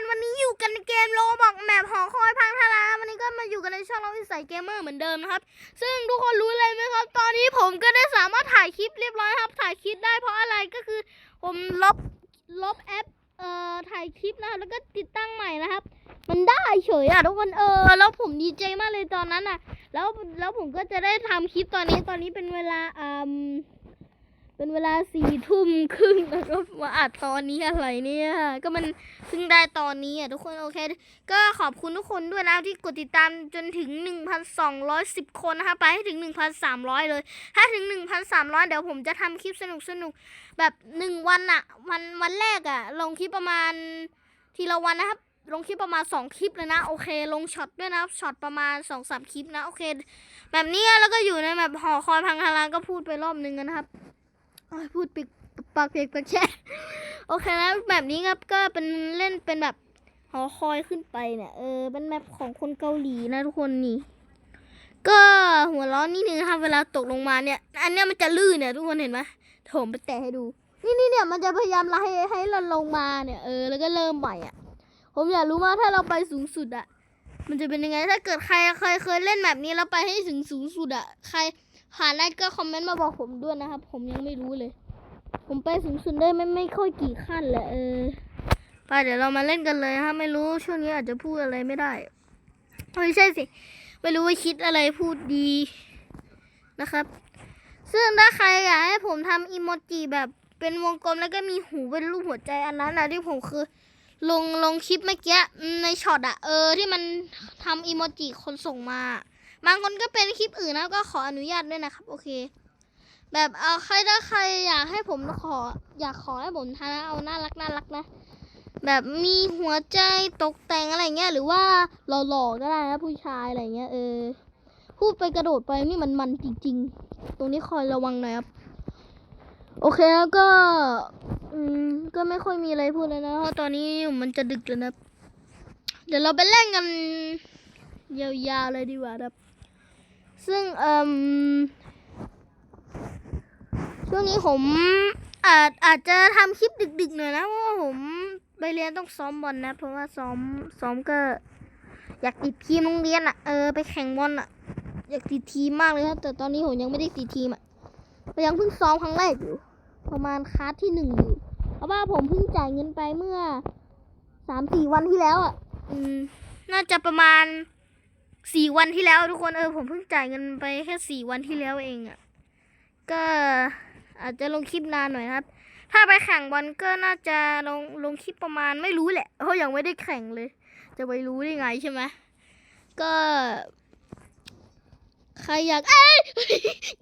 คนวันนี้อยู่กันในเกมโลบอกแมปหอคอยพังทลายวันนี้ก็มาอยู่กันในช่องเราวิสัยเกมเมอร์เหมือนเดิมนะครับ ซึ่งทุกคนรู้เลยไหมครับ ตอนนี้ผมก็ได้สามารถถ่ายคลิปเรียบร้อยครับ ถ่ายคลิปได้เพราะอะไรก็คือ ผมลบลบแอปเอ่อถ่ายคลิปนะครับแล้วก็ติดตั้งใหม่นะครับ มันได้เฉยอะทุกคนเออแล้วผมดีใจมากเลยตอนนั้นอะ แล้วแล้วผมก็จะได้ทำคลิปตอนนี้ตอนนี้เป็นเวลาอืม เป็นเวลาสี่ทุ่มครึ่งแล้วก็มาอัดตอนนี้อะไรเนี่ย ก็มันเพิ่งได้ตอนนี้อะทุกคนโอเค ก็ขอบคุณทุกคนด้วยนะที่กดติดตามจนถึง 1,210 คนนะคะ ไปให้ถึง 1,300 เลย ถ้าถึง 1,300 เดี๋ยวผมจะทำคลิปสนุกสนุกแบบ 1 วันอะวันวันแรกอะลงคลิปประมาณทีละวันนะครับลงคลิปประมาณ 2 คลิปเลยนะ โอเค ลงช็อตด้วยนะช็อตประมาณ2-3คลิปนะ โอเค แบบนี้แล้วก็อยู่ในแบบหอคอยพังคาราก็พูดไปรอบนึงนะครับ พูดปิกปากเปียกปากแช่โอเคนะแบบนี้ครับก็เป็นเล่นเป็นแบบหอคอยขึ้นไปเนี่ยเออเป็นแมปของคนเกาหลีนะทุกคนนี่ ก็หัวร้อนนิดนึงนะครับเวลาตกลงมาเนี่ย อันเนี้ยมันจะลื่นเนี่ยทุกคนเห็นไหมโถมไปแตะให้ดู นี่นี่เนี่ยมันจะพยายามไล่ให้ให้เราลงมาเนี่ยเออแล้วก็เริ่มใหม่อะ ผมอยากรู้ว่าถ้าเราไปสูงสุดอะมันจะเป็นยังไงถ้าเกิดใครเคยเคยเล่นแบบนี้แล้วไปให้ถึงสูงสุดอะใคร ผ่านได้ก็คอมเมนต์มาบอกผมด้วยนะครับ ผมยังไม่รู้เลย ผมไปสูงสุดได้ไม่ไม่ค่อยกี่ขั้นแหละเออไปเดี๋ยวเรามาเล่นกันเลยฮะไม่รู้ช่วงนี้อาจจะพูดอะไรไม่ได้ไม่ใช่สิ ไม่รู้ว่าคิดอะไรพูดดีนะครับ ซึ่งถ้าใครอยากให้ผมทำอีโมจิแบบเป็นวงกลมแล้วก็มีหูเป็นรูปหัวใจอันนั้นนะที่ผมคือ ลงลงคลิปเมื่อกี้ในช็อตอะเออที่มันทำอีโมจิคนส่งมา บางคนก็เป็นคลิปอื่นนะก็ขออนุญาตด้วยนะครับ โอเค แบบเอาใครถ้าใครอยากให้ผมขอ อยากขอให้ผมทำนะเอาน่ารักน่ารักนะ แบบมีหัวใจตกแต่งอะไรเงี้ยหรือว่าหล่อๆก็ได้นะผู้ชายอะไรเงี้ยเออพูดไปกระโดดไปนี่มันมันจริง ๆ ตรงนี้คอยระวังหน่อยครับ โอเคแล้วก็ อืม ก็ไม่ค่อยมีอะไรพูดแล้วนะเพราะตอนนี้มันจะดึกแล้วนะ เดี๋ยวเราไปเล่นกัน ยาวๆเลยดีกว่าครับ ซึ่งเอ่มช่วงนี้ผมอาจอาจจะทำคลิปดึกๆหน่อยนะเพราะว่าผมไปเรียนต้องซ้อมบอลนะ เพราะว่าซ้อมซ้อมก็ อยากติดทีมโรงเรียนอะเออไปแข่งบอลอะ อยากติดทีมมากเลยครับแต่ตอนนี้ผมยังไม่ได้ติดทีมอะยังเพิ่งซ้อมครั้งแรกอยู่ ประมาณคลาสที่หนึ่งอยู่เพราะว่าผมเพิ่งจ่ายเงินไปเมื่อสามสี่วันที่แล้วอะ อืม น่าจะประมาณ สี่วันที่แล้วทุกคนเออผมเพิ่งจ่ายเงินไปแค่สี่วันที่แล้วเองอะก็อาจจะลงคลิปนานหน่อยครับ ถ้าไปแข่งบอลก็น่าจะลงลงคลิปประมาณไม่รู้แหละเพราะยังไม่ได้แข่งเลย จะไปรู้ได้ไงใช่ไหมก็ใครอยากเอ้ย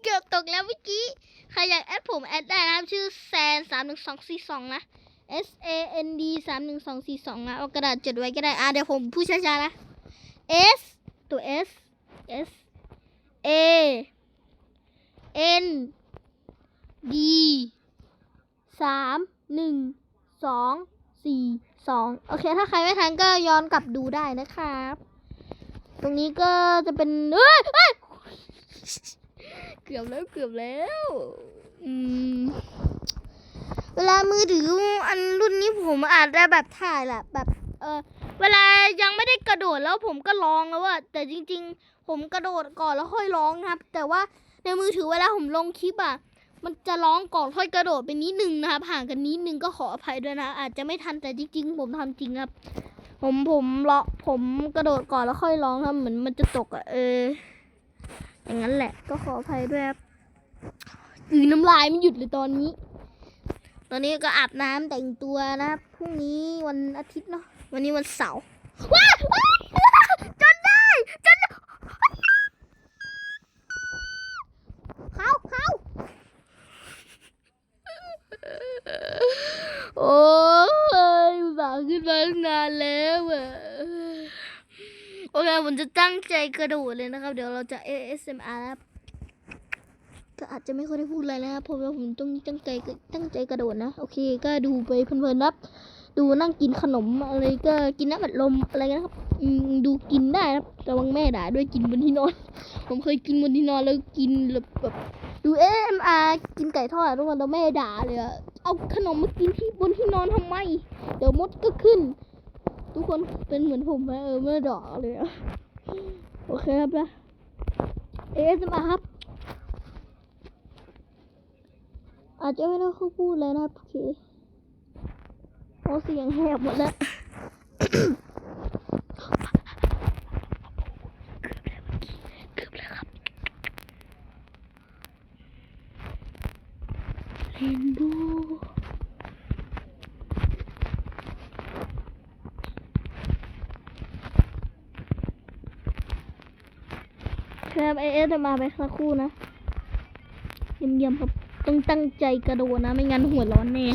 เกือบตกแล้วเมื่อกี้ ใครอยากแอดผมแอดได้นะครับ ชื่อแซนสามหนึ่งสองสี่สองนะ S A N D สามหนึ่งสองสี่สองนะเอากระดาษจดไว้ก็ได้ อะเดี๋ยวผมพูดช้าๆนะ S ตัว S S A N D สามหนึ่งสองสี่สองโอเค ถ้าใครไม่ทันก็ย้อนกลับดูได้นะครับ ตรงนี้ก็จะเป็นเอ้ยเอ้ยเกือบแล้วเกือบแล้วอืมเวลามือถืออันรุ่นนี้ผมอาจจะแบบถ่ายแหละแบบ เออ เวลายังไม่ได้กระโดดแล้วผมก็ร้องแล้วอะแต่จริง ๆ ผมกระโดดก่อนแล้วค่อยร้องครับ แต่ว่าในมือถือเวลาผมลงคลิปอะมันจะร้องก่อนค่อยกระโดดไปนิดนึงนะครับห่างกันนิดนึงก็ขออภัยด้วยนะ อาจจะไม่ทันแต่จริง ๆ ผมทำจริงครับ ผมผมเลาะผมกระโดดก่อนแล้วค่อยร้องครับเหมือนมันจะตกอะเออ อย่างนั้นแหละ ก็ขออภัยด้วยครับอือน้ำลายไม่หยุดเลยตอนนี้ ตอนนี้ก็อาบน้ำแต่งตัวนะครับพรุ่งนี้วันอาทิตย์เนาะ วันนี้วันเสาร์ว้าวจนได้จนเขาเขาโอ้ยอุตส่าห์ขึ้นมาตั้งนานแล้วอะโอเคผมจะตั้งใจกระโดดเลยนะครับ เดี๋ยวเราจะ ASMR ครับก็อาจจะไม่ค่อยได้พูดอะไรนะครับเพราะว่าผมต้องตั้งใจตั้งใจกระโดดนะ โอเค ก็ดูไปเพลินๆนะครับ ดูนั่งกินขนมอะไรก็กินน้ำอัดลมอะไรกันะครับดูกินได้ครับระวังแม่ด่าด้วยกินบนที่นอน ผมเคยกินบนที่นอนแล้วกินแบบแบบดูเอ็มอากินไก่ทอดทุกคนแล้วแม่ด่าเลยอะเอาขนมมากินที่บนที่นอนทำไม เดี๋ยวมดก็ขึ้น ทุกคนเป็นเหมือนผมไหมเออเมื่อดอกเลยอะโอเคครับนะเอสมาครับ อาจจะไม่ได้เขาพูดเลยนะครับโอเค เพราะเสียงแหบหมดแล้วเกือบแล้วครับเรนโบว์ครับไอเอสจะมาไปสักครู่นะเยี่ยมๆครับต้องตั้งใจกระโดดนะ ไม่งั้นหัวร้อนแน่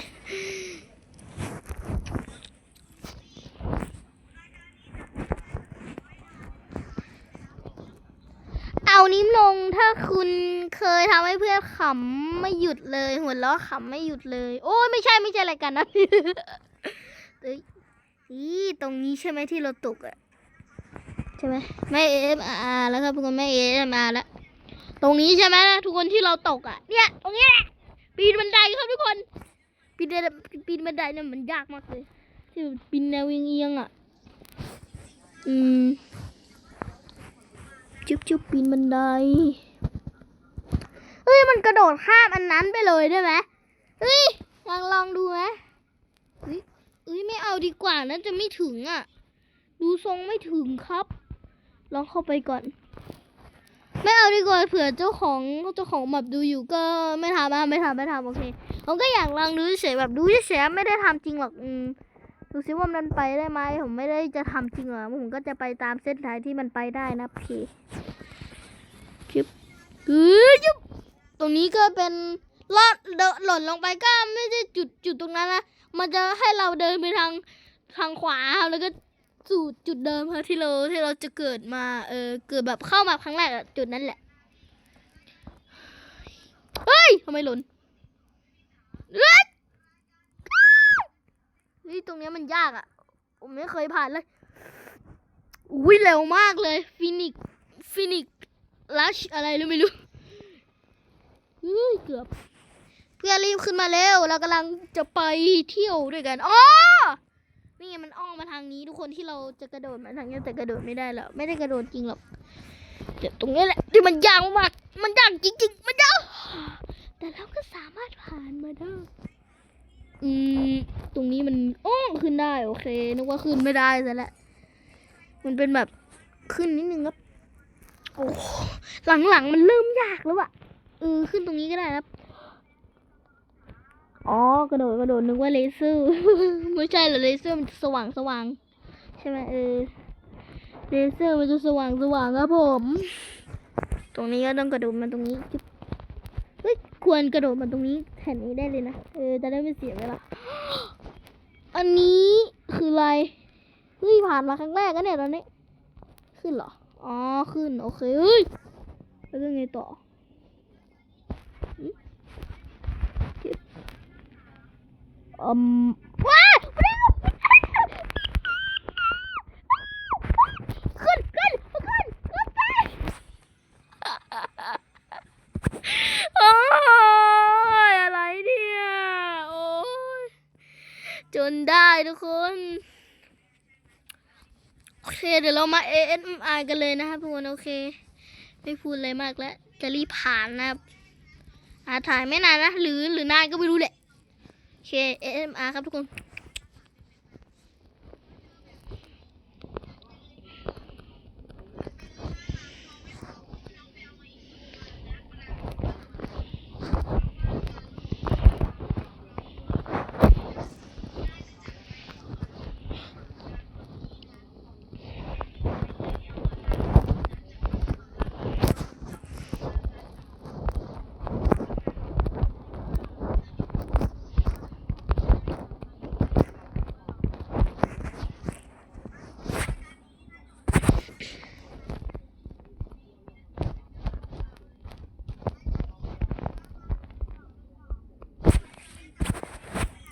เอานิ้มลงถ้า คุณเคยทำให้เพื่อนขำไม่หยุดเลย หัวเราะขำไม่หยุดเลย โอ้ยไม่ใช่ไม่ใช่อะไรกันนะเอ้ยนี่ตรงนี้ใช่ไหมที่เราตกอะใช่ไหมแม่เอ็มอาร์แล้วครับทุกคนแม่เอ็มอาร์แล้วตรงนี้ใช่ไหมทุกคนที่เราตกอะเนี่ย ตรงนี้แหละปีนบันไดครับทุกคนปีนปีนบันไดเนี่ยมันยากมากเลยที่ปีนแนวเอียงๆอะอืม จุ๊บจุ๊บปีนบันได ฮ้ยมันกระโดดข้ามอันนั้นไปเลยได้ไหมเฮ้ยลองลองดูไหมเฮ้ยเฮ้ยไม่เอาดีกว่านะจะไม่ถึงอะ ดูทรงไม่ถึงครับ ลองเข้าไปก่อน ไม่เอาดีกว่าเผื่อเจ้าของเจ้าของแบบดูอยู่ก็ไม่ทำอะไม่ทำไม่ทำโอเคผมก็อยากลองดูเฉยแบบดูเฉยไม่ได้ทำจริงหรอกอืมดูซิว่ามันไปได้ไหมผมไม่ได้จะทำจริงหรอกผมก็จะไปตามเส้นทางที่มันไปได้นะพี่ชิบเฮ้ยยุบ ตรงนี้ก็เป็นลอดเดหล่นลงไปก็ไม่ใช่จุดจุดตรงนั้นนะมันจะให้เราเดินไปทางทางขวาแล้วก็สู่จุดเดิมครับที่เราที่เราจะเกิดมาเออเกิดแบบเข้ามาครั้งแรกจุดนั้นแหละเฮ้ยทำไมหล่นนี่ตรงนี้มันยากอะ่ะผมไม่เคยผ่านเลยอุ้ยเร็วมากเลยฟินิกฟินิกลัชอะไรรู้ไม่รู้ เกือบ เพื่อนรีบขึ้นมาเร็วเรากำลังจะไปเที่ยวด้วยกันอ๋อนี่ไงมันอ้อมมาทางนี้ ทุกคนที่เราจะกระโดดมาทางนี้แต่กระโดดไม่ได้แล้วไม่ได้กระโดดจริงหรอกเดี๋ยวตรงนี้แหละที่มันยากมากมันยากจริงๆมันยากแต่เราก็สามารถผ่านมาได้อืมตรงนี้มันอ้อขึ้นได้โอเคนึกว่าขึ้นไม่ได้ซะแล้วมันเป็นแบบขึ้นนิดนึงครับโอ้หลังๆมันเริ่มยากแล้วอะ เออขึ้นตรงนี้ก็ได้ครับ อ๋อกระโดดกระโดดนึกว่าเลเซอร์ ไม่ใช่เหรอเลเซอร์มันจะสว่างสว่างใช่ไหมเออเลเซอร์มันจะสว่างสว่างครับผม ตรงนี้ก็ต้องกระโดดมาตรงนี้เฮ้ยควรกระโดดมาตรงนี้แถนนี้ได้เลยนะเออจะได้ไม่เสียเวลาอันนี้คืออะไรเฮ้ยผ่านมาครั้งแรกก็เนี่ยตอนนี้ ขึ้นเหรอ อ๋อ ขึ้น โอเคเฮ้ยแล้วยังไงต่อหึเจ็บ อืมว้าขึ้นขึ้นขึ้นขึ้นไปโอ้ยอะไรเนี่ย โอ้ยจนได้ทุกคนโอเคเดี๋ยวเรามา ASMR กันเลยนะครับทุกคนโอเค ไม่พูดอะไรมากแล้ว จะรีบผ่านนะครับอาถ่ายไม่นานนะ หรือหรือนานก็ไม่รู้แหละ โอเค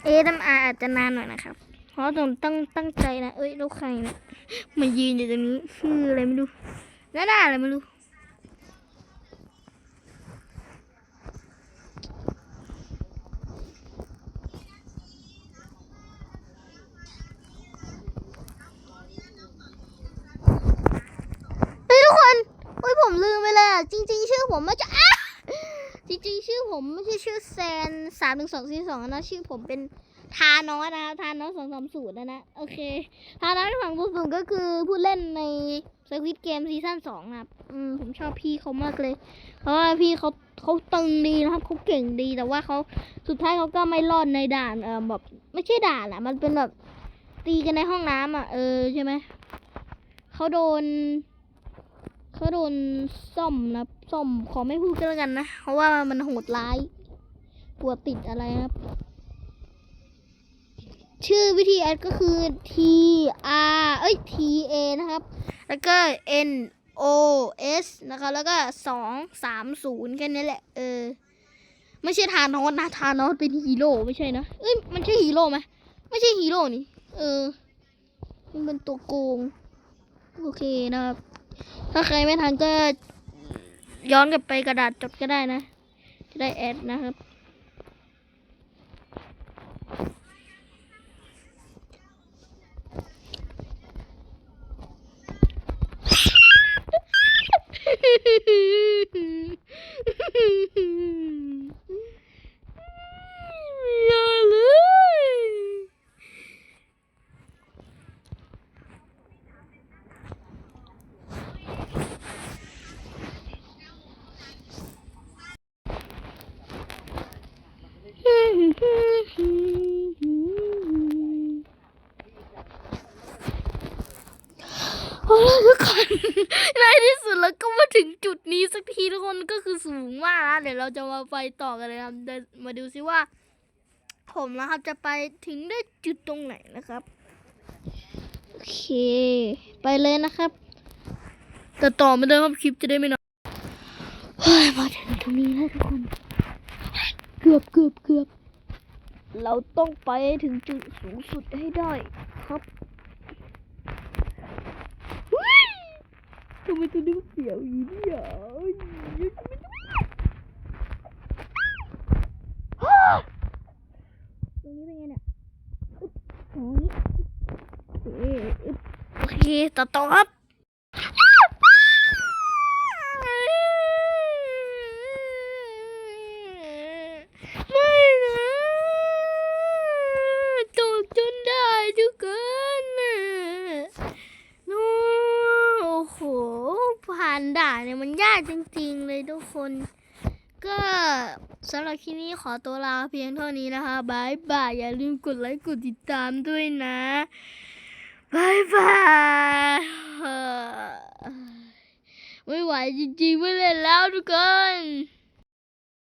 เอสอาอาจจะนานหน่อยนะครับ เพราะผมต้องตั้งใจนะ เอ้ยลูกใครนะมายืนอยู่ตรงนี้ชื่ออะไรไม่รู้น่าด่าอะไรไม่รู้เฮ้ยทุกคนอุ้ยผมลืมไปเลยจริง ๆ ชื่อผมไม่จะจริง ๆ ชื่อผมไม่ใช่ชื่อแซนสามหนึ่งสองสี่สองนะชื่อผมเป็น ทานอสนะครับทานอสสองสามศูนย์นะนะโอเคทานอสฝั่งผู้สูงก็คือผู้เล่นในสควิตเกมซีซั่นสองนะครับอืมผมชอบพี่เขามากเลย เพราะว่าพี่เขาเขาตึงดีนะครับเขาเก่งดีแต่ว่าเขาสุดท้ายเขาก็ไม่รอดในด่านเออแบบไม่ใช่ด่านอะมันเป็นแบบตีกันในห้องน้ำอะเออใช่ไหมเขาโดนเขาโดนซ่อมนะซ่อมขอไม่พูดก็แล้วกันนะ เพราะว่ามันโหดร้ายกลัวติดอะไรนะครับ ชื่อวิธีแอดก็คือ T R เอ้ย T A นะครับ แล้วก็ N O S นะคะ แล้วก็สองสามศูนย์แค่นี้แหละ เออ ไม่ใช่ทานอสนะทานอสเป็นฮีโร่ไม่ใช่นะ เอ้ย มันใช่ฮีโร่ไหมไม่ใช่ฮีโร่นี่ เออ มันเป็นตัวโกง โอเคนะครับ ถ้าใครไม่ทันก็ย้อนกลับไปกระดาษจดก็ได้นะ จะได้แอดนะครับ อย่าเลย โอ้ยทุกคน ในที่สุดแล้วก็มา ถึงจุดนี้สักทีทุกคนก็คือสูงมากนะเดี๋ยวเราจะมาไปต่อกันเลยครับมาดูซิว่า ผมนะครับจะไปถึงได้จุดตรงไหนนะครับโอเค ไปเลยนะครับ แต่ต่อไม่ได้ครับคลิปจะได้ไม่นานเฮ้ยมาถึงตรงนี้แล้วทุกคน เกือบเกือบเกือบเราต้องไปถึงจุดสูงสุดให้ได้ครับเฮ้ย ทำไมตัวนี้มันเสียวอย่างนี้อะเอ้ยอ้าตรงนี้เป็นไงเนี่ยอึ๊บตรงนี้โอเคอึ๊บโอเคต่อต่อครับ ไม่นะตกจนได้ทุกคนน่ะโอ้โอ้โห ผ่านด่าน เนี่ยมันยากจริงๆเลยทุกคน ก็สำหรับคลิปนี้ขอตัวลาเพียงเท่านี้นะคะบายบายอย่าลืมกดไลค์กดติดตามด้วยนะบายบายไม่ไหวจริงๆไม่เล่นแล้วทุกคน